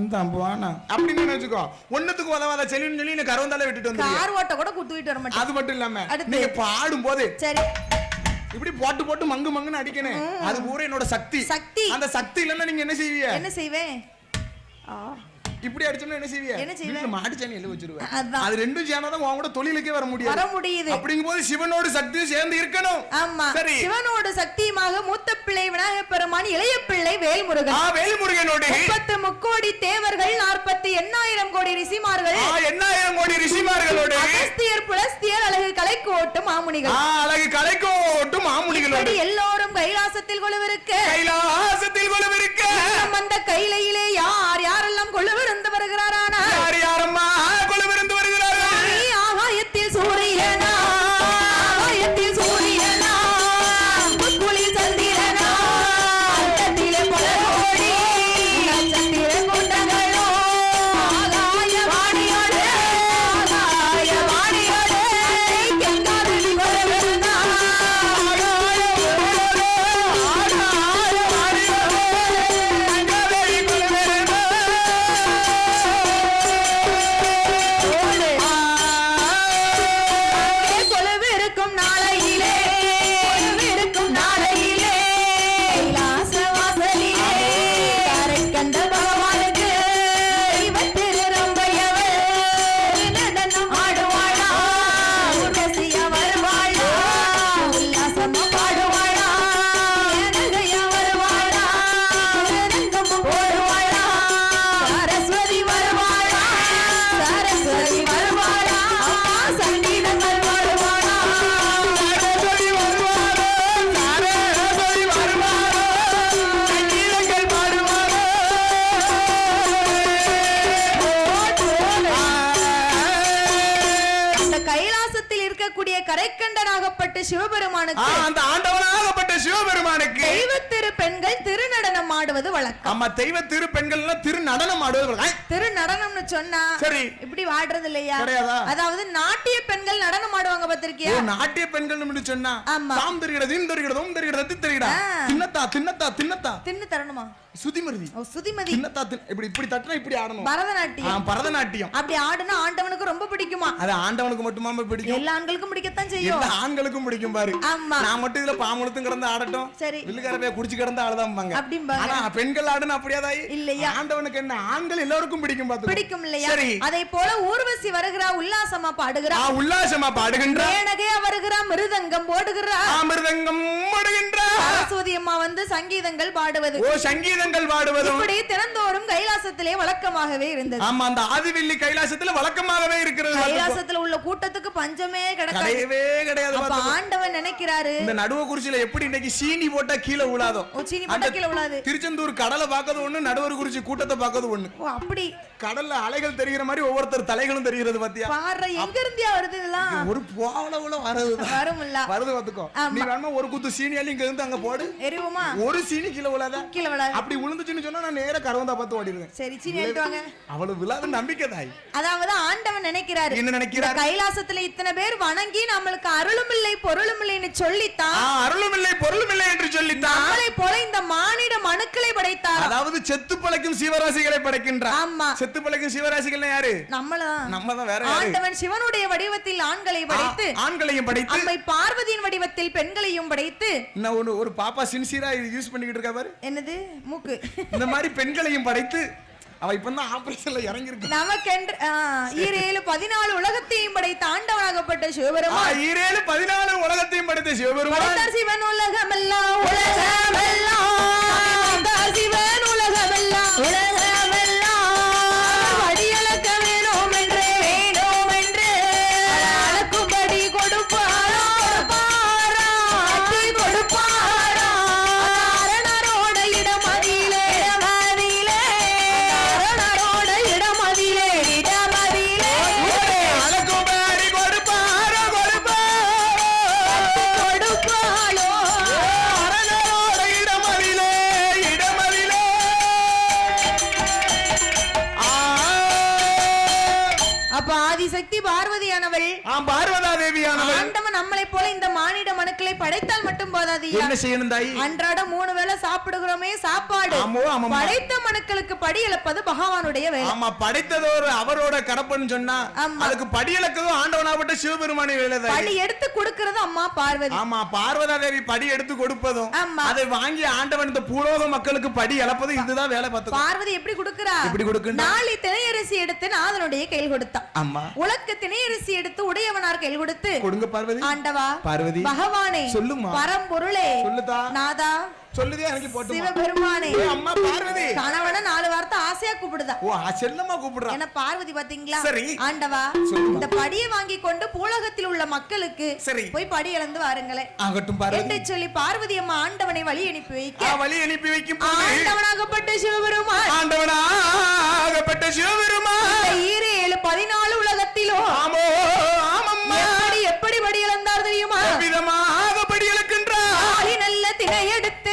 அப்படின்னு வச்சுக்கோ. ஒண்ணுத்துக்கு உதவாத செல்லின்னு சொல்லி எனக்கு கரவந்தால விட்டுட்டு வந்து கார் ஓட்ட கூட குத்துவிட்டு வர மாட்டேன். அது மட்டும் இல்லாம. நீங்க பாடும் போது சரி. இப்படி போட்டு போட்டு மங்கு மங்குன்னு அடிக்கணும். அது பூரா என்னோட சக்தி. சக்தி. அந்த சக்தி இல்லைன்னா நீங்க என்ன செய்வீங்க? என்ன செய்வேன்? ஆ, இப்படி அடிச்சோம்னா என்ன செய்வீங்க? என்ன? வீட்டுல மாட்டு சாணி எழுதி வச்சிருவேன். அது ரெண்டும் சேனாதான் உன் கூட தொழிலுக்கே வர முடியாது. வர முடியுது. அப்படிங்கும் போது சிவனோடு சக்தியும் சேர்ந்து இருக்கணும். ஆமா. சரி. சிவனோட சக்தியுமாக மூத்த பிள்ளை விநாயகப் பெருமான் இளைய பிள்ளை வேல்முருகன். ஆ வேல்முருகனோடு. முப்பத்து முக்கோடி தேவர்கள் நாற்பத்தி எண்ணாயிரம் கோடி ரிஷிமார்கள். ஆ எண்ணாயிரம் கோடி ரிஷிமார்களோடு. அகஸ்தியர் புலஸ்தியர் அழகு கலைக்கோட்டு ஆ மாமுனிகள் அழகு கலைக்கோட்டும் மாமுனிகளோடு. இப்படி எல்லோரும் கைலாசத்தில் கொழுவிருக்க. கைலாசத்தில் கொலுவிருக்க இன்னும் அந்த கைலையிலே யார் கரைக்கண்ட சிவபெருமானுக்கு அந்த ஆண்டவனாகப்பட்ட சிவபெருமானுக்கு தெய்வத்திரு பெண்கள் திருநடனம் ஆடுவது வழக்கம் ஆமா தெய்வ திரு பெண்கள் எல்லாம் திரு நடனம் ஆடுவது திருநடனம்னு சொன்னா சரி. இப்படி ஆடுறது இல்லையா? அதாவது நாட்டிய பெண்கள் நடனம் ஆடுவாங்க பாத்திருக்கியா நாட்டிய பெண்கள் சொன்னா ஆமா. தாம் தெரிகிறது தெரிகிறது ஓம் தெரிகிறது. தின்னத்தா தின்னத்தா தின்னத்தா தின்னு தரணுமா சுதிமருதி சுதிமதி. தின்னத்தா தின்- இப்படி இப்படி தட்டினா இப்படி ஆடணும். பரதநாட்டியம். பரதநாட்டியம். அப்படி ஆடுனா ஆண்டவனுக்கு ரொம்ப பிடிக்குமா? அது ஆண்டவனுக்கு மட்டுமா பிடிக்கும்? எல்லா ஆண்களுக்கும் பிடிக்கத்தான் செய்யும். எல்லா ஆண்களுக்கும் பிடிக்கும் பாரு. ஆமா. நான் மட்டும் இதுல பாமுழுத்தும் கிடந்து ஆடட்டும். சரி. வில்லுக்காரவே குடிச்சு கிடந்து ஆடுதாம்பாங்க. அப்படிம்பாங்க. ஆனா பெண்கள் ஆடுனா அப்படியாதாய்? இல்லையா? ஆண்டவனுக்கு என்ன? ஆண்கள் எல்லாருக்கும் பிடிக்கும் பாத்து பிடிக்கும் இல்லையா? சரி. அதே போல ஊர்வசி வருகிறா உல்லாசமா பாடுகிறா. உல்லாசமா பாடுகின்ற. மேனகையா வருகிறா மிருதங்கம் போடுகிறா. ஆமிர்தங்கம் மடுகின்ற சரஸ்வதி அம்மா வந்து சங்கீதங்கள் பாடுவது. ஓ சங்கீதங்கள் பாடுவதும் இப்படி தினந்தோறும் கைலாசத்திலே வழக்கமாகவே இருந்தது. ஆமா அந்த ஆதிவெள்ளி கைலாசத்துல வழக்கமாகவே இருக்கிறது. கைலாசத்துல உள்ள கூட்டத்துக்கு பஞ்சமே கிடக்காது. கிடையவே கிடையாது. ஆண்டவன் நினைக்கிறாரு இந்த நடுவ குறிச்சியில எப்படி இன்னைக்கு சீனி போட்டா கீழே விழாதோ சீனி போட்டா கீழே விழாது திருச்செந்தூர் கடலை பார்க்கறது ஒண்ணு நடுவர் குறிச்சி கூட்டத்தை பார்க்கறது ஒண்ணு. ஓ அப்படி. கடல்ல அலைகள் தெரிகிற மாதிரி ஒவ்வொருத்தர் தலைகளும் தெரிகிறது பாத்தியா? பாரு எங்க இருந்தியா வருது இதெல்லாம்? ஒரு கூட வரது வரும்ல வருது பாத்துக்கோ. நீ வேணுமா ஒரு குத்து சீனி அள்ளி இங்க இருந்து அங்க போடு? எரிவுமா? ஒரு சீனி கீழே விழாத. கீழே விழாது. அப்படி விழுந்துச்சுன்னு சொன்னா நான் நேரா கரவந்தா பார்த்து ஓடிடுவேன். சரி சீனி வாங்க. அவ்வளவு விழாத நம்பிக்கை தாய் அதாவது ஆண்டவன் நினைக்கிறாரு. என்ன நினைக்கிறார்? கைலாசத்துல இத்தனை பேர் வணங்கி நம்மளுக்கு அருளும் இல்லை பொருளும் இல்லைன்னு சொல்லித்தான். அருளும் இல்லை பொருளும் இல்லை என்று சொல்லித்தான். நம்மளை போல இந்த மானிட மனுக்களை படைத்தார் அதாவது செத்து பழைக்கும் சிவராசிகளை படைக்கின்றார். ஆமா. செத்து பழைக்கும் சிவராசிகள்னா யாரு? நம்மளதான். நம்ம தான் வேற ஆண்டவன் சிவனுடைய வடிவத்தில் ஆண்களை படைத்து ஆண்களையும் படைத்து. அம்மை பார்வதியின் வடிவத்தில் பெண்களையும் படைத்து. ஒண்ணு ஒரு பாப்பா சின்சியரா யூஸ் பண்ணிக்கிட்டு இருக்கா பாரு? என்னது? மூக்கு. இந்த மாதிரி பெண்களையும் படைத்து அவ இப்பதான் ஆபரேஷன்ல இறங்கி இருக்கு நமக்கென்று ஈரேழு பதினாலு உலகத்தையும் படைத்த ஆண்டவனாகப்பட்ட சிவபெருமான். ஈரேழு பதினாலு உலகத்தையும் படைத்த சிவபெருமான். படைத்தார் சிவன் உலகமெல்லாம் உலகமெல்லாம். படைத்தார் சிவன் உலகமெல்லாம் உலகமெல்லாம். ஆண்டவன் நம்மளை போல இந்த மானிட மனுக்களை படைத்தால் மட்டும் போதாதியா என்ன செய்யணும் தாயி? அன்றாட மூணு வேளை சாப்பிடுகிறோமே சாப்பாடு. ஆமோ ஆமாம்மா படைத்த மனுக்களுக்கு படி இழப்பது பகவானுடைய வேலை. ஆமா படைத்தது ஒரு அவரோட கடப்பன்னு சொன்னா ஆமா. அதுக்கு படியலக்கதும் ஆண்டவனாப்பட்ட சிவபெருமானி வேலை தாயி. படி எடுத்து கொடுக்கிறது அம்மா பார்வதி. ஆமா பார்வதா தேவி படி எடுத்து கொடுப்பதும் ஆமா. அதை வாங்கி ஆண்டவன் இந்த பூலோக மக்களுக்கு படி இழப்பதும் இதுதான் வேலை பார்த்து பார்வதி எப்படி கொடுக்கிறா? எப்படி கொடுக்குன்றா? நாளை திணையரிசி எடுத்து நாதனுடைய கையில் கொடுத்தான் ஆமா. உலக்கு திணையரிசி எடுத்து உடையவனார் கையில் கொடுத்து. கொடுங்க பார்வதி. ஆண்டவா பார்வதி பகவானே சொல்லுமா. பரம்பொருளே சொல்லுதா. நாதா. சொல்லுதே எனக்கு போட்டு சிவபெருமானே. அம்மா பார்வதி. கணவன நாலு வார்த்தை ஆசையா கூப்பிடுதா. ஓ ஆ, செல்லம்மா கூப்பிடுறா. என்ன பார்வதி பாத்தீங்களா? சரி. ஆண்டவா சொல்லுமா. இந்த படியை வாங்கி கொண்டு பூலகத்தில் உள்ள மக்களுக்கு சரி. போய் படி இழந்து வாருங்களேன் ஆகட்டும் பார்வதி. என்று சொல்லி பார்வதி அம்மா ஆண்டவனை வழி அனுப்பி வைக்க. வழி அனுப்பி வைக்கும் போது ஆண்டவனாகப்பட்ட சிவபெருமான். ஆண்டவனாகப்பட்ட சிவபெருமான். இந்த ஈரு ஏழு பதினாலு உலகத்திலும் ஆமோ. எடுத்து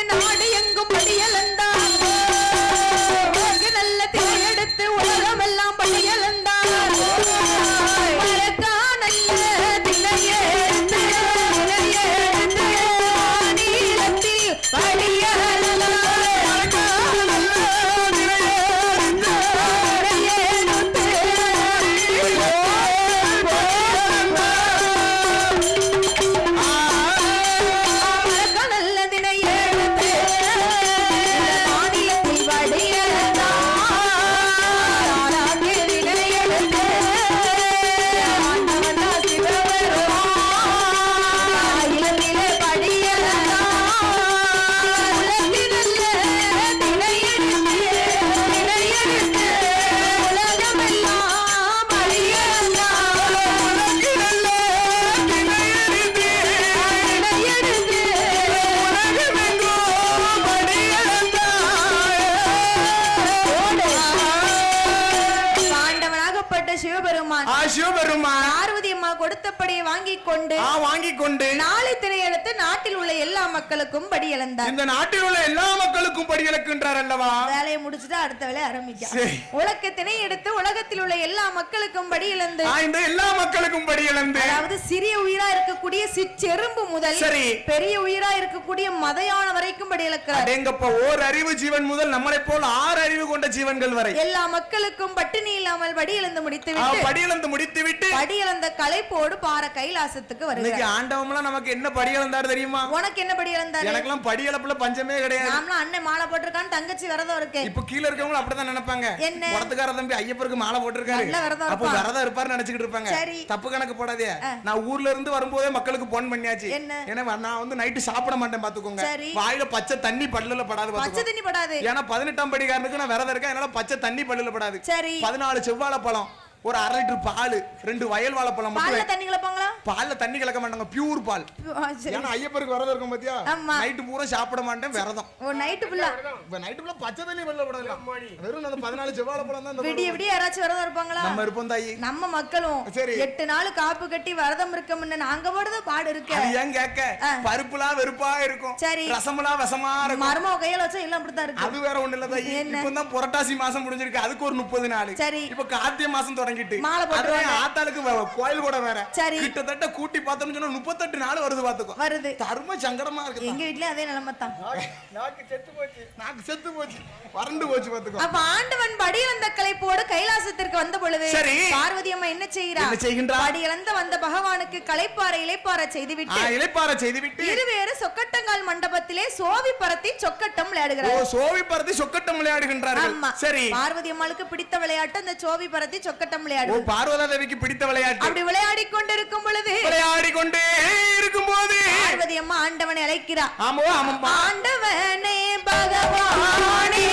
கொடுத்தபடியை வாங்கிக் கொண்டு ஆ வாங்கிக் கொண்டு நாளை திரையெடுத்து நாட்டில் உள்ள எல்லா மக்களுக்கும் படி இழந்தார். இந்த நாட்டில் உள்ள எல்லா மக்களுக்கும் படி இழக்கின்றார் அல்லவா? வேலையை முடிச்சுட்டு அடுத்த வேலையை ஆரம்பிக்க சரி. உலக திணை எடுத்து உலகத்தில் உள்ள எல்லா மக்களுக்கும் படி இழந்து இந்த எல்லா மக்களுக்கும் படி இழந்து அதாவது சிறிய உயிரா இருக்கக்கூடிய சிற்றெரும்பு முதல் சரி. பெரிய உயிரா இருக்கக்கூடிய மதையான வரைக்கும் படி இழக்கிறார். அடேங்கப்பா ஓர் அறிவு ஜீவன் முதல் நம்மளை போல் ஆறு அறிவு கொண்ட ஜீவன்கள் வரை. எல்லா மக்களுக்கும் பட்டினி இல்லாமல் படி இழந்து முடித்து விட்டு படி இழந்து முடித்து விட்டு படி இழந்த களைப்போடு பார கைலாசத்துக்கு இன்னைக்கு வருகிறார். ஆண்டவம்லாம் நமக்கு என்ன படி இழந்தார் தெரியுமா? உனக்கு என்ன படி இழந்தாரு? எனக்கெல்லாம் படி இழப்புல பஞ்சமே கிடையாது. நாமளும் அண்ணன் மாலை போட்டிருக்கான்னு தங்கச்சி விரதம் இருக்கு. இப்ப கீழ இருக்கவங்க அப்படிதான் நினைப்பாங்க. என்ன? உடத்துக்கார தம்பி ஐயப்பருக்கு மாலை போட்டிருக்காரு. அப்ப. விரதம் இருப்பாரு நினைச்சுக்கிட்டு இருப்பாங்க. தப்பு கணக்கு போடாதே. நான் ஊர்ல இருந்து வரும்போதே மக்களுக்கு போன் பண்ணியாச்சு. என்ன? ஏன்னா நான் வந்து நைட்டு சாப்பிட மாட்டேன் பாத்துக்கோங்க. வாயில பச்சை தண்ணி பல்லுல படாது பச்சை தண்ணி படாது. ஏன்னா பதினெட்டாம் படிக்காரனுக்கு நான் விரதம் இருக்கேன். அதனால பச்சை தண்ணி பல்லுல படாது. சரி. பதினாலு செவ்வாழை பழம் ஒரு அரை லிட்டர் பால் ரெண்டு வயல் வாழைப்பழம் பால்ல மட்டும் தண்ணி கலப்பாங்களா? பால்ல தண்ணி கலக்க மாட்டாங்க பியூர் பால். ஆ, சரி. ஏன்னா ஐயப்பருக்கு விரதம் இருக்கும் பாத்தியா. நைட்டு பூரா சாப்பிட மாட்டேன் விரதம். ஓ நைட்டு ஃபுல்லா இப்ப நைட்டு ஃபுல்லா பச்சை தண்ணி வெள்ள விடல வெறும் அந்த பதினாலு செவ்வாழை பழம் தான் விடிய விடிய யாராச்சும் விரதம் இருப்பாங்களா? நம்ம இருப்போம் தாயி. நம்ம மக்களும். சரி. எட்டு நாள் காப்பு கட்டி விரதம் இருக்க முன்ன நாங்க போடுறது பாடு இருக்கு. அது ஏன் கேட்க. பருப்புலாம் வெறுப்பா இருக்கும். சரி. ரசமெல்லாம் விஷமா இருக்கும். மருமக கையில வச்சா எல்லாம் அப்படித்தான் இருக்கு. அது வேற ஒண்ணு இல்ல தாயி? இப்ப தான் புரட்டாசி மாசம் முடிஞ்சிருக்கு அதுக்கு ஒரு முப்பது நாள். சரி. இப்ப கார்த்திகை மாசம் தொடங்கிட்டு மாலை. அதுவே ஆத்தாளுக்கு கோயில் கூட வேற. சரி. கிட்டத்தட்ட கூட்டி பார்த்தோம்னு சொன்னா முப்பத்தெட்டு நாள் வருது பாத்துக்கோ வருது. தர்ம சங்கடமா இருக்கு. எங்க வீட்லயும் அதே நிலைமை தான். நாக்கு செத்து போச்சு. நாக்கு செத்து போச்சு. வறண்டு போச்சு பாத்துக்கோ அப்ப ஆண்டவன் படி இழந்த கலைப்போடு கைலாசத்திற்கு வந்த பொழுது சரி. பார்வதி அம்மா என்ன செய்கிறா என்ன செய்கின்றார்? படி இழந்த வந்த பகவானுக்கு களைப்பார இலைப்பார ஆ, செய்துவிட்டு இளைப்பாற செய்து விட்டு இருவேறு சொக்கட்டங்கால் மண்டபத்திலே சோவி பரத்தி சொக்கட்டம் விளையாடுகிறார் சோவி பறந்து சொக்கட்டம் விளையாடுகின்றார்கள். ஆமா. சரி. பார்வதி அம்மாளுக்கு பிடித்த விளையாட்டு அந்த சோவி பரத்தி சொக்கட்டம் ஓ விளையாடு. பார்வதா தேவிக்கு பிடித்த விளையாட்டு. அப்படி விளையாடி கொண்டிருக்கும் பொழுது விளையாடி கொண்டே இருக்கும் போது பார்வதி அம்மா ஆண்டவனை அழைக்கிறார். ஆமோ ஆண்டவனே பகவானே.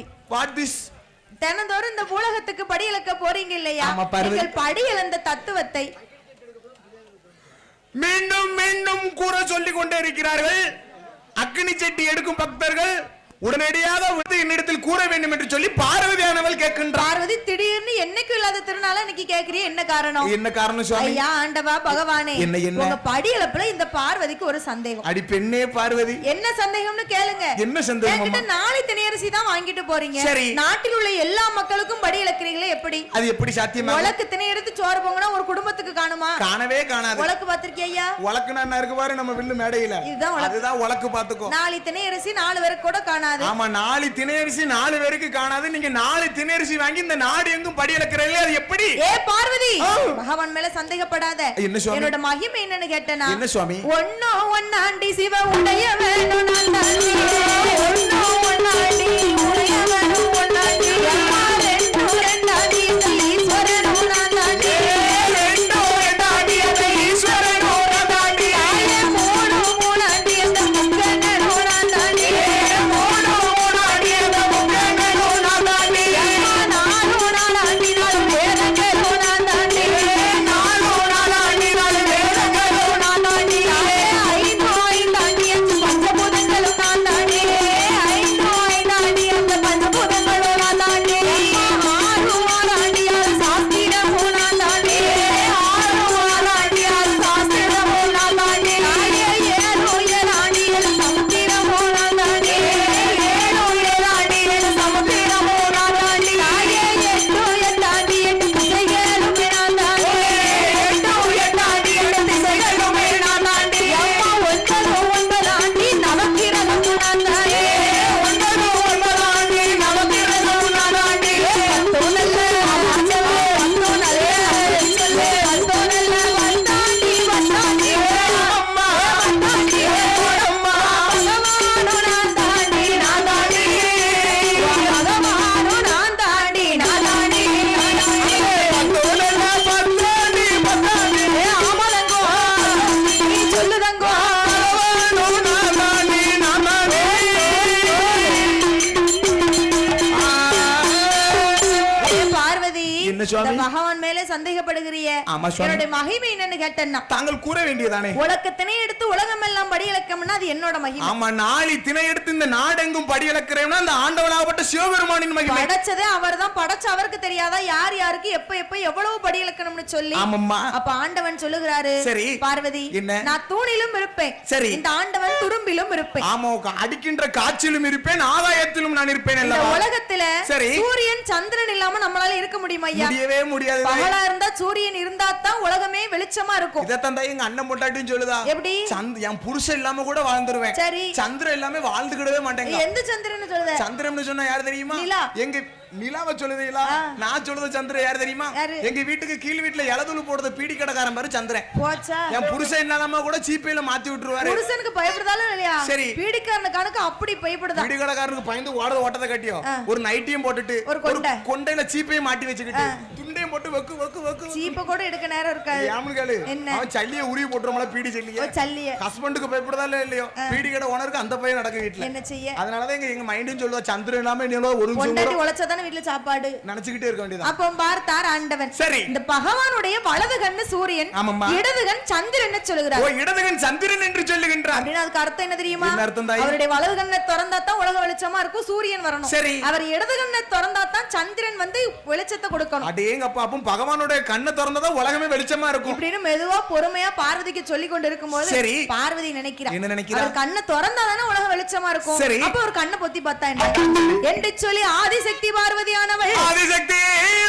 கேள்வி. வாட் திஸ் தினந்தோறும் இந்த உலகத்துக்கு படி இழக்க போறீங்க இல்லையா. நீங்கள் படி இழந்த தத்துவத்தை. மீண்டும் மீண்டும் கூற சொல்லிக் கொண்டே இருக்கிறார்கள். அக்னி செட்டி எடுக்கும் பக்தர்கள் உடனடியாக வந்து என்னிடத்தில் கூற வேண்டும் என்று சொல்லி பார்வதியானவள் கேட்கின்றார். பார்வதி திருநாள இன்னைக்கு கேக்குறீ என்ன காரணம்? என்ன காரணம் சுவாமி? ஐயா ஆண்டவா பகவானே என்ன, என்ன? உங்க படி இழப்புல இந்த பார்வதிக்கு ஒரு சந்தேகம். அடி பெண்ணே பார்வதி. என்ன சந்தேகம்னு கேளுங்க. என்ன சந்தேகம் என்கிட்ட? நாளை திணையரசி தான் வாங்கிட்டு போறீங்க. சரி. நாட்டில் உள்ள எல்லா மக்களுக்கும் படி இழக்கிறீங்களே எப்படி? அது எப்படி சாத்தியமா? உலக்கு திணை எடுத்து சோறு பொங்கினா ஒரு குடும்பத்துக்கு காணுமா? காணவே காணாது. உலக்கு பாத்திருக்கியா ஐயா? உலக்குனா என்ன இருக்கு பாரு நம்ம வில்லு மேடையில. அதுதான் உலக்கு பாத்துக்கோ நாளை திணையரசி நாலு பேருக்கு கூட காணாது. ஆமா நாலு திணையரிசி நாலு பேருக்கு காணாது. நீங்க நாலு திணையரிசி வாங்கி இந்த நாடு எங்கும் படி இழக்கிறீங்களே அது எப்படி ஏ பார்வதி. பகவான் மேல சந்தேகப்படாத? என்னோட மகிமை என்னன்னு கேட்டனா என்ன சுவாமி? ஒன்னோ ஒன்னாண்டி சிவ உடைய வேணும் நான் ஒன்னோ ஒன்னாண்டி என்ன சுவாமி? பகவான் மேலே சந்தேகப்படுகிறிய ஆமா சுவாமி. என்னுடைய மகிமை என்னன்னு கேட்டேன்னா தாங்கள் கூற வேண்டியதானே உலகத்தினை எடுத்து உலகம் எல்லாம் படி இழக்கம்னா அது என்னோட மகிமை ஆமா நாளை திணை எடுத்து இந்த நாடெங்கும் படி இழக்கிறேன்னா அந்த ஆண்டவனாகப்பட்ட சிவபெருமானின் மகிமை படைச்சதே அவர்தான் படைச்ச அவருக்கு தெரியாதா யார் யாருக்கு எப்ப எப்ப எவ்வளவு படி இழக்கணும்னு சொல்லி ஆமாம்மா அப்ப ஆண்டவன் சொல்லுகிறாரு சரி. பார்வதி என்ன? நான் தூணிலும் இருப்பேன் சரி. இந்த ஆண்டவன் துரும்பிலும் இருப்பேன் ஆமா அடிக்கின்ற காற்றிலும் இருப்பேன் ஆதாயத்திலும் நான் இருப்பேன் உலகத்துல சரி. சூரியன் சந்திரன் இல்லாம நம்மளால இருக்க முடியுமா ஐயா முடியவே முடியாது. பகலா இருந்தா சூரியன் இருந்தா தான் உலகமே வெளிச்சமா இருக்கும். இதத்தான் தான் எங்க அண்ணன் பொண்டாட்டின்னு சொல்லுதா? எப்படி? சந்த் என் புருஷன் இல்லாம கூட வாழ்ந்துருவேன். சரி. சந்திரன் இல்லாம வாழ்ந்துக்கிடவே மாட்டேங்க எந்த சந்திரன் சொல்லுத? சந்திரன் சொன்னா யார் தெரியுமா. எங்க நிலாவை சொல்லுதீங்களா. நான் சொல்லுது சந்திரன் யார் தெரியுமா? எங்க வீட்டுக்கு கீழ் வீட்டுல இலதுளு போடுறது பீடி கடைக்காரன் பாரு சந்திரன். போச்சா? என் புருஷன் இல்லாம கூட சீப்பையில மாத்தி விட்டுருவாரு. புருஷனுக்கு பயப்படுதாலும் இல்லையா? சரி. பீடிக்காரன கணக்கு அப்படி பயப்படுதா? பீடி கடைக்காரனுக்கு பயந்து ஓடத ஓட்டத்தை கட்டியோ ஒரு நைட்டியும் போட்டுட்டு ஒரு கொண்டை. கொண்டையில சீப்பையும் மாட்டி வச்சுக்கிட்டு துண்டையும் போட்டு வெக்கு வெக்கு வெக்கு. சீப்ப கூட எடுக்க நேரம் இருக்காது. ஏமனு கேளு. என்ன? அவன் சல்லிய உருவி போட்டுறோம்ல பீடி சல்லிய. சல்லிய. ஹஸ்பண்டுக்கு பயப்படுதா இல்ல இல்லையோ? பீடி கடை ஓனருக்கு அந்த பையன் நடக்க வீட்டுல என்ன செய்ய? அதனாலதான் எங்க எங்க மைண்டும் சொல்லுவா சந்திரன் இல்லாம நீங்களோ ஒரு பொண்டாட்டி உழைச்சாதானே வீட்டுல சாப்பாடு? நினைச்சுக்கிட்டே இருக்க வேண்டியதான் அப்போ பார்த்தார் ஆண்டவன். சரி. இந்த பகவானுடைய வலது கண்ணு சூரியன். இடது கண் சந்திரன் ஓ சொல்லுகிறார் இடதுகன் சந்திரன் என்று சொல்லுகின்றார் அப்படின்னு அதுக்கு அர்த்தம் என்ன தெரியுமா? என்ன? அவருடைய வலது கண்ணை திறந்தா தான் உலக வெளிச்சமா இருக்கும் சூரியன் வரணும். சரி. அவர் இடது கண்ணை திறந்தா தான் சந்திரன் வந்து வெளிச்சத்தை கொடுக்கணும். அடேங்கப்பா அப்போ பகவானுடைய கண்ணை திறந்ததா உலகமே வெளிச்சமா இருக்கும். இப்படின்னு மெதுவா பொறுமையா பார்வதிக்கு சொல்லி கொண்டு இருக்கும்போது சரி. பார்வதி நினைக்கிறா. என்ன நினைக்கிறா? கண்ணை திறந்தா தானே உலகம் வெளிச்சமா இருக்கும். சரி. அப்ப ஒரு கண்ணை பொத்தி பார்த்தா என்ன? என்று சொல்லி ஆதிசக்தி பார்வதியானவள். ஆதிசக்தி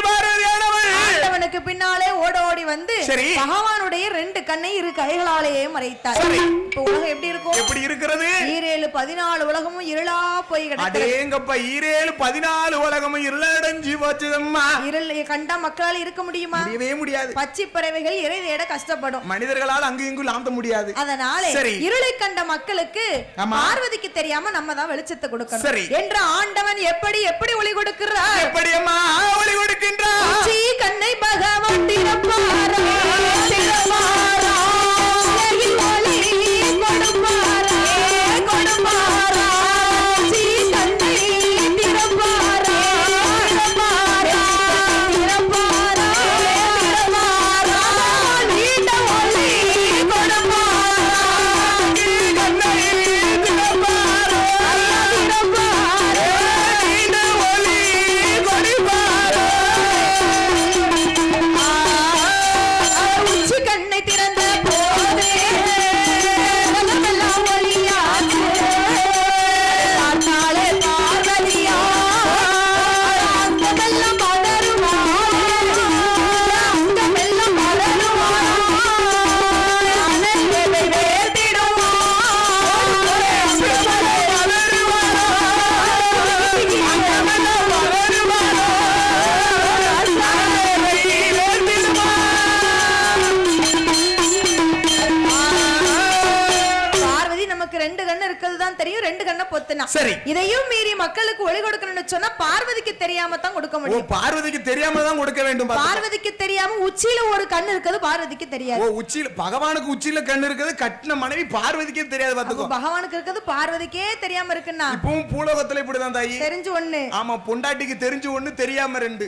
பாரதியானவள் ஆண்டவனுக்கு பின்னாலே ஓட ஓடி வந்து சரி. பகவானுடைய ரெண்டு கண்ணை இரு கைகளாலேயே மறைத்தார். இப்ப உலகம் எப்படி இருக்கும்? எப்படி இருக்கிறது? ஈரேழு பதினாலு உலகமும் இருளா போய் கிடக்கிறது அடேங்கப்பா ஈரேழு பதினாலு உலகமும் இருளடைஞ்சு போச்சுதம்மா. இருள் கண்டா மக்களால் இருக்க முடியுமா? முடியவே முடியாது. பச்சை பறவைகள் இறை தேட கஷ்டப்படும். மனிதர்களால் அங்கு இங்கு லாந்த முடியாது. அதனால சரி. இருளை கண்ட மக்களுக்கு ஆமா. பார்வதிக்கு தெரியாம நம்ம தான் வெளிச்சத்தை கொடுக்கணும். சரி. என்ற ஆண்டவன் எப்படி எப்படி ஒளி கொடுக்கிறார்? எப்படி அம்மா ஒளி கொடுக்கின்றார்? உச்சி கண்ணை பகவான் திறப்பாரா திறப்பாரா பொத்துனா சரி. இதையும் மீறி மக்களுக்கு ஒளி கொடுக்கணும்னு சொன்னா பார்வதிக்கு தெரியாம தான் கொடுக்க ஓ முடியும். பார்வதிக்கு தெரியாம தான் கொடுக்க வேண்டும். பார்வதிக்கு தெரியாம உச்சியில ஒரு கண்ணு இருக்கிறது பார்வதிக்கு ஓ தெரியாது உச்சியில பகவானுக்கு உச்சியில கண்ணு இருக்குது கட்டின மனைவி பார்வதிக்கே தெரியாது பாத்துக்கோ பகவானுக்கு இருக்கிறது பார்வதிக்கே தெரியாம இருக்குன்னா? இப்பவும் பூலோகத்துல இப்படிதான் தாயி. தெரிஞ்சு ஒண்ணு. ஆமா பொண்டாட்டிக்கு தெரிஞ்சு ஒண்ணு தெரியாம ரெண்டு.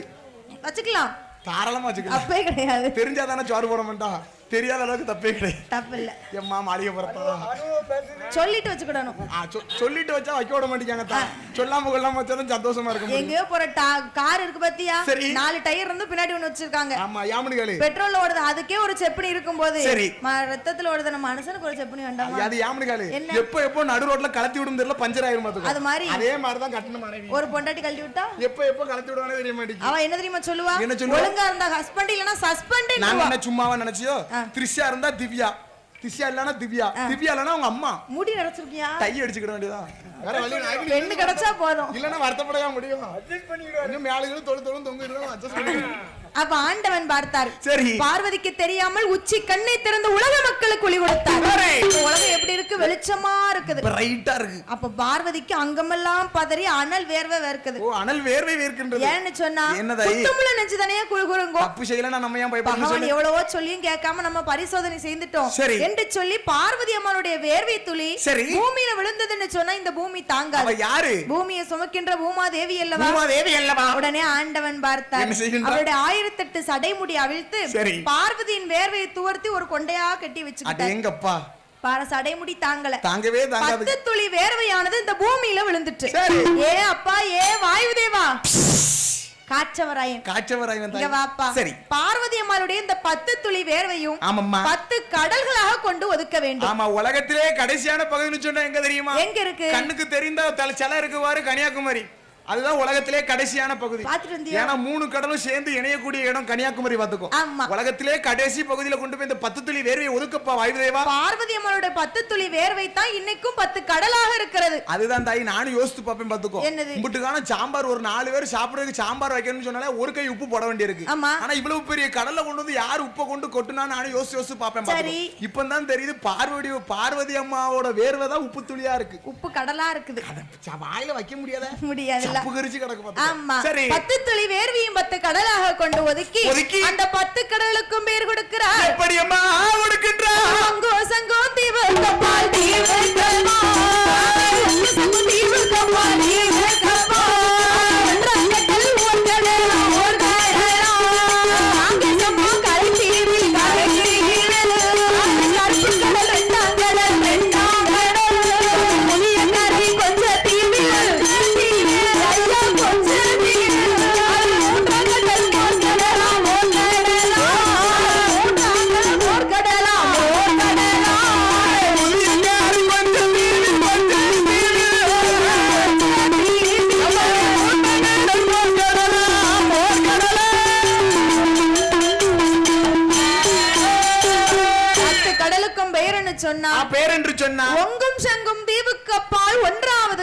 வச்சுக்கலாம். தாராளமா வச்சுக்கலாம். அப்பே கிடையாது. தெரிஞ்சாதானே சோறு போட மாட்டான் தெரியாத அளவுக்கு தப்பே கிடையாது. தப்பு இல்ல எம்மா மாளிகை புறத்தா சொல்லிட்டு வச்சுக்கிடணும். சொல்லிட்டு வச்சா வைக்க விட மாட்டேங்காங்க தான் சொல்லாம கொள்ளாம வச்சாதான் சந்தோஷமா இருக்க முடியும். எங்கேயோ போற கார் இருக்கு பாத்தியா? சரி. நாலு டயர் இருந்து பின்னாடி ஒண்ணு வச்சிருக்காங்க. ஆமா யாமுனிகளு பெட்ரோல்ல ஓடுது அதுக்கே ஒரு செப்பனி இருக்கும் போது சரி. ரத்தத்துல ஓடுது நம்ம மனுஷனுக்கு ஒரு செப்பனி வேண்டாமா? அது யாமுனிகளு என்ன? எப்போ எப்போ நடு ரோட்ல கலத்தி விடும் தெரியல பஞ்சர் ஆயிரும் பாத்துக்கோ. அது மாதிரி. அதே மாதிரிதான் கட்டண மனைவி. ஒரு பொண்டாட்டி கழட்டி விட்டா? எப்போ எப்போ கலத்தி விடுவானே தெரிய மாட்டேங்குது. அவ என்ன தெரியுமா சொல்லுவா? என்ன சொல்லுவா? ஒழுங்கா இருந்தா ஹஸ்பண்ட் இல்லனா சஸ்பெண்ட் நான் என்ன சும்மாவா நினைச்சியோ. திரிஷா இருந்தா திவ்யா. திவ்யா இல்லனா திவ்யா. திவ்யா இல்லனா உங்க அம்மா. முடி நிறைச்சிருக்கியா டை அடிச்சுக்கிட வேண்டியதான் வேற வழி நான் பெண்ணு கிடைச்சா போதும். இல்லனா வருத்தப்படவே முடியும். அட்ஜஸ்ட் பண்ணிடுவாங்க இன்னும் மேலுகளும் தொழு தொழும் தொங்கிடுவோம் அட்ஜஸ்ட் பண்ணிடுவோம் அப்ப ஆண்டவன் பார்த்தார். சரி. பார்வதிக்கு தெரியாமல் உச்சி கண்ணை திறந்து உலக மக்களுக்கு ஒளி கொடுத்தார். உலகம் எப்படி இருக்கு? வெளிச்சமா இருக்குது. பிரைட்டா இருக்கு. அப்ப பார்வதிக்கு அங்கமெல்லாம் பதறி அனல் வேர்வை வேர்க்குது. ஓ அனல் வேர்வை வேர்க்கின்றது. ஏன்னு சொன்னா? குத்தமுள்ள நெஞ்சு தானே குழுகுறுங்கோ? தப்பு செய்யல நம்ம ஏன் பகவான் எவ்வளவோ சொல்லியும் கேட்காம நம்ம பரிசோதனை செய்துட்டோம். என்று சொல்லி பார்வதி அம்மாளுடைய வேர்வை துளி. பூமியில விழுந்ததுன்னு சொன்னா இந்த பூமி தாங்காது. யாரு? பூமியை சுமக்கின்ற பூமா தேவி அல்லவா? உடனே ஆண்டவன் பார்த்தார். என்ன செய்கின்றார்? ஆயிரத்தெட்டு சடைமுடி அவிழ்த்து. பார்வதியின் வேர்வையை துவர்த்தி ஒரு கொண்டையா கட்டி பார சடைமுடி தாங்கல. தாங்கவே பத்து துளி வேர்வையானது இந்த பூமியில விழுந்துட்டு. சரி. ஏ அப்பா ஏ வாயுதேவா? காற்றவராயன் காய்ச்சவராய் இங்க வாப்பா. சரி. பார்வதி அம்மாளுடைய இந்த பத்து துளி வேர்வையும் ஆமாம்மா. பத்து கடல்களாக கொண்டு ஒதுக்க வேண்டும். ஆமா உலகத்திலே கடைசியான பகுதின்னு சொன்னா எங்க தெரியுமா? எங்க இருக்கு? கண்ணுக்கு தெரிந்த சில இருக்குவாரு கன்னியாகுமரி. அதுதான் உலகத்திலே கடைசியான பகுதி? ஏன்னா மூணு கடலும் சேர்ந்து இணையக்கூடிய இடம் கன்னியாகுமரி பாத்துக்கோ ஆமா. உலகத்திலே கடைசி பகுதியில கொண்டு போய் இந்த பத்து துளி வேர்வையை ஒதுக்கப்பா வாயுதேவா பார்வதி அம்மாளுடைய பத்து துளி வேர்வை தான் இன்னைக்கும் பத்து கடலாக இருக்கிறது அதுதான் தாய் நானும் யோசித்து பார்ப்பேன் பாத்துக்கோ என்னது? இம்புட்டுக்கான சாம்பார் ஒரு நாலு பேர் சாப்பிடுறதுக்கு சாம்பார் வைக்கணும்னு சொன்னாலே ஒரு கை உப்பு போட வேண்டியிருக்கு ஆமா. ஆனா இவ்வளவு பெரிய கடல்ல கொண்டு வந்து யார் உப்பை கொண்டு கொட்டுனா நானும் யோசிச்சு யோசிச்சு பார்ப்பேன். பாத்துக்கோ. இப்பதான் தெரியுது பார்வதி பார்வதி அம்மாவோட வேர்வை தான் உப்பு துளியா இருக்கு உப்பு கடலா இருக்குது வாயில வைக்க முடியாத முடியாதுல்ல பத்து துளி வேர்வையும் பத்து கடலாக கொண்டு ஒதுக்கி. அந்த பத்து கடலுக்கும் பேர் கொடுக்கிறார். எப்படி அம்மா கொடுக்கின்றா சங்கோ சங்கோ தீவு கப்பால் தீவு கப்பால். சங்கோ தீவு கப்பால் தீவு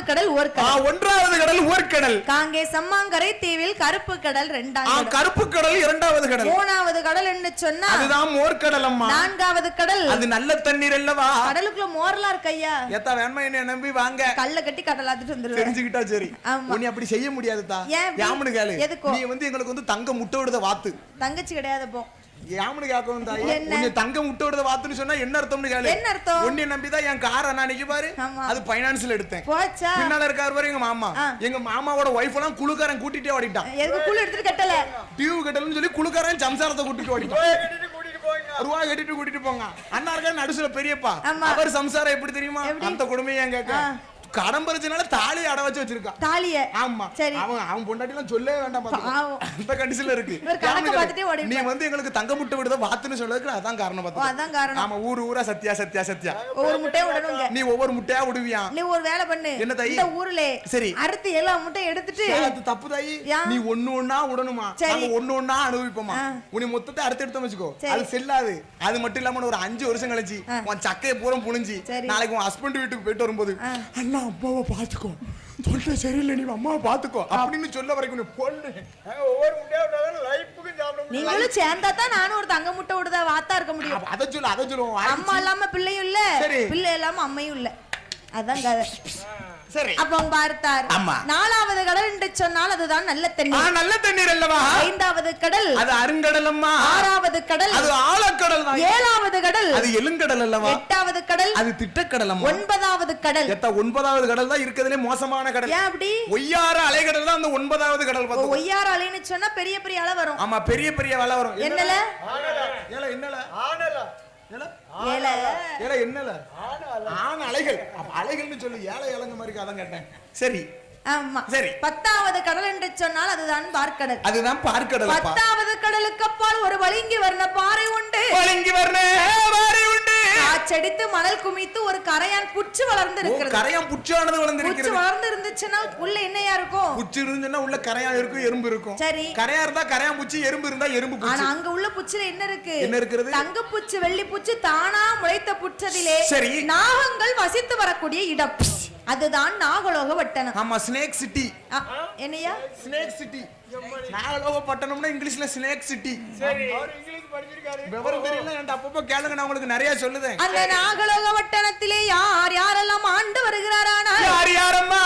ஒன்றாவது கடல் ஓர்கடல் ஒன்றாவது கடல் ஊர்க்கடல் காங்கே சம்மாங்கரை தீவில் கருப்பு கடல் ரெண்டாம் ஆ, கடல் கருப்பு கடல் இரண்டாவது கடல். மூணாவது கடல் என்ன சொன்னா அதுதான் மோர்க்கடல் அம்மா. நான்காவது கடல். அது நல்ல தண்ணீர் அல்லவா? கடலுக்குள்ள மோர்லாம் இருக்கையா ஏத்தா வேண்மா என்ன நம்பி வாங்க? கல்ல கட்டி கடலாத்துட்டு வந்துருவேன். தெரிஞ்சுக்கிட்டா சரி. உன்னை அப்படி செய்ய முடியாதுதா? ஏன்? யாமுனு கேளு? நீ வந்து எங்களுக்கு வந்து தங்க முட்டை விடுத வாத்து. தங்கச்சி கிடையாது போ யாமுனு கேட்கவும் தாய் என்ன? உன்னை தங்க முட்டை விடுத வாத்துன்னு சொன்னா என்ன அர்த்தம்னு கேளு என்ன அர்த்தம்? உன்னை நம்பிதான் என் கார் அன்னைக்கு பாரு. அது பைனான்ஸ்ல எடுத்தேன் போச்சா பின்னால இருக்காரு பாரு எங்க மாமா. எங்க மாமாவோட ஒய்ஃப் எல்லாம் குழுக்காரன் கூட்டிட்டே ஓடிட்டான் எதுக்கு கூழ் எடுத்துட்டு கட்டல டியூ கட்டலன்னு சொல்லி குழுக்காரன் சம்சாரத்தை கூட்டிட்டு ஓடிட்டான் ரூபாய் கட்டிட்டு கூட்டிட்டு போங்க அண்ணா இருக்கா நடுசுல பெரியப்பா. அவர் சம்சாரம் எப்படி தெரியுமா? அந்த கொடுமையை ஏன் கேட்க. கடன் பறிச்சனால தாலி அட வச்சு வச்சிருக்கா தாலிய ஆமா சரி அவன் அவன் பொண்டாட்டி எல்லாம் சொல்லவே வேண்டாம். அந்த கண்டிஷன்ல இருக்கு நீ வந்து எங்களுக்கு தங்க முட்டை விடுத வாத்துன்னு சொல்றதுக்கு அதான் காரணம் பாத்துக்கோ. அதான் காரணம் ஆமா ஊரு ஊரா சத்யா சத்யா சத்யா ஒவ்வொரு முட்டையை விடணுங்க நீ ஒவ்வொரு முட்டையா விடுவியா நீ ஒரு வேலை பண்ணு என்ன தாயி? இந்த ஊர்ல சரி. அறுத்து எல்லா முட்டையும் எடுத்துட்டு அது தப்பு தாயி? நீ ஒண்ணு ஒண்ணா விடணுமா. நாங்க ஒண்ணு ஒண்ணா அனுபவிப்போமா ஆ. உன்னை மொத்தத்தை அறுத்து எடுத்தோம் வச்சுக்கோ. அது செல்லாது அது மட்டும் இல்லாம ஒரு அஞ்சு வருஷம் கழிச்சு. உன் சக்கையை பூரம் புழிஞ்சு. நாளைக்கு உன் ஹஸ்பண்ட் வீட்டுக்கு போயிட்டு வரும்போது. அண்ணா அப்பாவை பாத்துக்கோ சொல்ல சரியில்லை நீ அம்மாவை பாத்துக்கோ அப்படின்னு சொல்ல வரைக்கும் நீ பொண்ணு. ஒவ்வொரு முட்டையா லைஃபுக்கும் சாப்பிட முடியும். நீங்களும் சேர்ந்தா தான் நானும் ஒரு தங்க முட்டை விடுதா வாத்தா இருக்க முடியும். அதை சொல்லு அதை சொல்லுவோம் அம்மா இல்லாம பிள்ளையும் இல்ல. பிள்ளை இல்லாம அம்மையும் இல்ல. அதான் கதை சரி. அப்ப அவங்க பார்த்தார். ஆமா. நாலாவது கடல் என்று சொன்னால் அதுதான் நல்ல தண்ணீர். நல்ல தண்ணீர் அல்லவா? ஐந்தாவது கடல். அது அருங்கடல் அம்மா ஆறாவது கடல். அது ஆழக்கடல் தான். ஏழாவது கடல். அது எழுங்கடல் அல்லவா? எட்டாவது கடல். அது திட்டக்கடல் அம்மா ஒன்பதாவது கடல். எத்த ஒன்பதாவது கடல் தான் இருக்கிறதுலே மோசமான கடல். ஏன் அப்படி? ஒய்யார அலைகடல் தான் அந்த ஒன்பதாவது கடல் ஓ, பார்த்து ஒய்யார அலைன்னு சொன்னா பெரிய பெரிய அலை வரும். ஆமா பெரிய பெரிய வலை வரும். என்னல? ஏல? என்னல? ஆன அலைகள். அலைகள்னு சொல்லி ஏழை இலங்க மாதிரி அதான் கேட்டேன். சரி. ஆமா. சரி. பத்தாவது கடல் என்று சொன்னால் அதுதான் பார்க்கடல். அதுதான் பார்க்கடல் பத்தாவது கடலுக்கு அப்பால் ஒரு வலிங்கி வர்ண பாறை உண்டு. வழங்கி வரணே வாரி உண்டு காற்றடித்து மணல் குமித்து ஒரு கரையான் புற்று வளர்ந்து இருக்கிறது கரையான் புச்சானது புற்று வளர்ந்திருக்கிறது. வளர்ந்து இருந்துச்சுன்னா உள்ள என்னையா இருக்கும்? புச்சு இருந்துச்சுன்னா உள்ள கரையான் இருக்கும் எறும்பு இருக்கும். சரி. கரையா இருந்தா கரையான் பூச்சி எறும்பு இருந்தா எறும்பு ஆனா அங்க உள்ள புச்சுல என்ன இருக்கு? என்ன இருக்கிறது? தங்க புச்சு வெள்ளி புச்சு தானா முளைத்த புற்றதிலே சரி. நாகங்கள் வசித்து வரக்கூடிய இடம். அதுதான் நாகலோக வட்டணம் ஆமா ஸ்னேக் சிட்டி என்னையா? ஸ்னேக் சிட்டி நாகலோக பட்டணம்னா இங்கிலீஷ்ல ஸ்னேக் சிட்டி சரி. கேளுங்க உங்களுக்கு நிறைய சொல்லுதேன். அந்த நாகலோக வட்டணத்திலே யார் யாரெல்லாம் ஆண்டு வருகிறாரான யார் யாரம்மா?